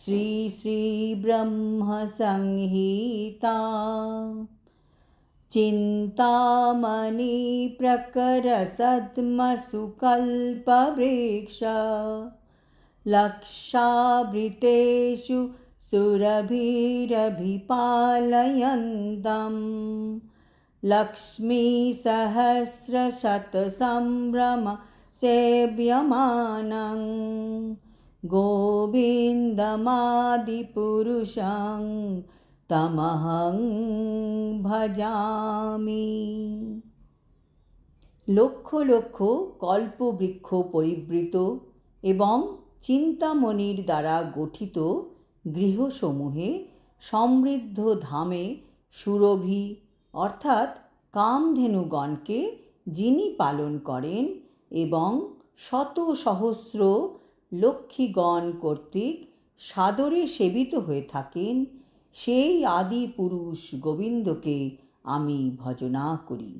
श्रीश्रीब्रह्मसंहिता चिन्तामणिप्रकरसद्मसुकल्पवृक्ष लक्षाभृतेषु सुरभिरभिपालयन्तं लक्ष्मीसहस्रशतसम्भ्रमसेव्यमानम् गोविन्दमादिपुरुषं তমহং ভজামি লক্ষ লক্ষ কল্পবৃক্ষ পরিবৃত এবং চিন্তামণির দ্বারা গঠিত গৃহসমূহে সমৃদ্ধ ধামে সুরভি অর্থাৎ কামধেনুগণকে যিনি পালন করেন এবং শত সহস্র লক্ষ্মীগণ কর্তৃক সাদরে সেবিত হয়ে থাকেন সেই আদি পুরুষ গোবিন্দকে আমি ভজনা করি।